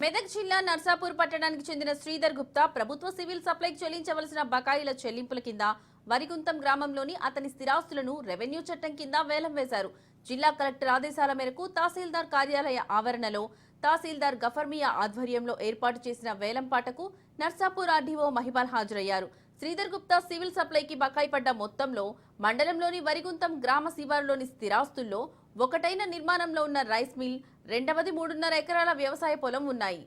మెదక్ జిల్లా నర్సాపూర్ పట్టణానికి చెందిన శ్రీధర్ గుప్తా ప్రభుత్వ సివిల్ సప్లైకి చెల్లించవలసిన బకాయిల చెల్లింపుల కింద వరిగుంతం గ్రామంలోని అతని స్థిరాస్తులను రెవెన్యూ చట్టం కింద వేలం వేశారు. జిల్లా కలెక్టర్ ఆదేశాల మేరకు తహసీల్దార్ కార్యాలయ ఆవరణలో తహసీల్దార్ గఫర్మియా ఆధ్వర్యంలో ఏర్పాటు చేసిన వేలంపాటకు నర్సాపూర్ ఆర్డీఓ మహిపాల్ హాజరయ్యారు. శ్రీధర్ గుప్తా సివిల్ సప్లైకి బకాయి పడ్డ మొత్తంలో మండలంలోని వరిగుంతం గ్రామ శివారులోని స్థిరాస్తుల్లో ఒకటైన నిర్మాణంలో ఉన్న రైస్ మిల్ రెండవది మూడున్నర ఎకరాల వ్యవసాయ పొలం ఉన్నాయి.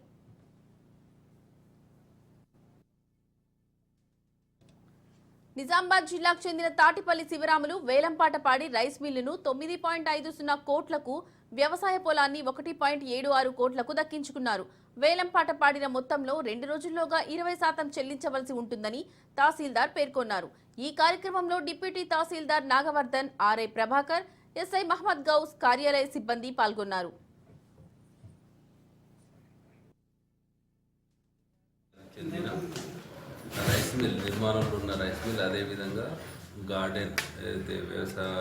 నిజామాబాద్ జిల్లాకు చెందిన తాటిపల్లి శివరాములు వేలంపాట పాడి రైస్ మిల్లును తొమ్మిది పాయింట్ ఐదు సున్నా కోట్లకు వ్యవసాయ పొలాన్ని ఒకటి పాయింట్ ఏడు ఆరు కోట్లకు దక్కించుకున్నారు. వేలంపాట పాడిన మొత్తంలో రెండు రోజుల్లోగా ఇరవై శాతం చెల్లించవలసి ఉంటుందని తహసీల్దార్ పేర్కొన్నారు. ఈ కార్యక్రమంలో deputy tahsildar Nagavardhan RI Prabhakar SI Mohammed Ghouse కార్యాలయ సిబ్బంది పాల్గొన్నారు. చెందిన రైస్ మిల్ నిర్మాణంలో ఉన్న రైస్ మిల్ అదేవిధంగా గార్డెన్ ఏదైతే వ్యవసాయ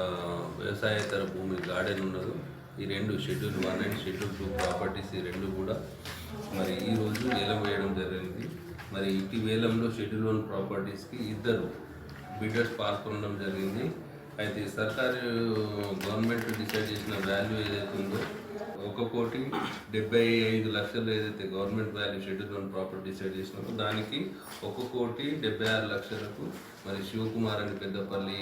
వ్యవసాయేతర భూమి గార్డెన్ ఉన్నదో ఈ రెండు schedule one and schedule two properties ఈ రెండు కూడా మరి ఈరోజు రోజు వేలం వేయడం జరిగింది. మరి ఇటు వేలంలో షెడ్యూల్ వన్ ప్రాపర్టీస్కి ఇద్దరు బిడ్డర్స్ పాల్గొనడం జరిగింది. అయితే సర్కారు గవర్నమెంట్ డిసైడ్ చేసిన వాల్యూ ఏదైతే ఉందో ఒక కోటి డెబ్బై ఐదు లక్షలు ఏదైతే government value schedule one property decide చేసినామో దానికి ఒక కోటి డెబ్బై ఆరు లక్షలకు మరి శివకుమార్ అని పెద్దపల్లి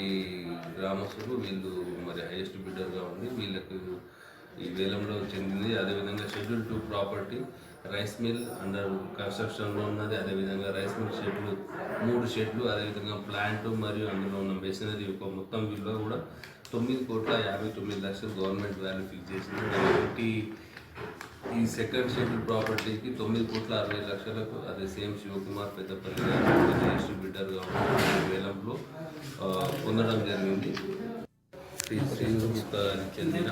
గ్రామస్తులు వీళ్ళు మరి హైయెస్ట్ బిడ్డర్గా ఉంది వీళ్ళకు ఈ వేలంలో చెందింది. అదేవిధంగా schedule two property rice mill under కన్స్ట్రక్షన్లో ఉన్నది. అదేవిధంగా రైస్ మిల్ షెడ్లు మూడు షెడ్లు అదేవిధంగా ప్లాంట్ మరియు అందులో ఉన్న మెషినరీ ఒక మొత్తం విలువ కూడా తొమ్మిది కోట్ల యాభై తొమ్మిది లక్షలు గవర్నమెంట్ వాల్యూ ఫిక్స్ చేసింది. కాబట్టి ఈ సెకండ్ షెడ్యూల్ ప్రాపర్టీకి తొమ్మిది కోట్ల అరవై లక్షలకు అదే సేమ్ శివకుమార్ పెద్దపల్లి గారు డిస్ట్రిబ్యూటర్గా వేలంలో పొందడం జరిగింది. శ్రీ శ్రీ చెందిన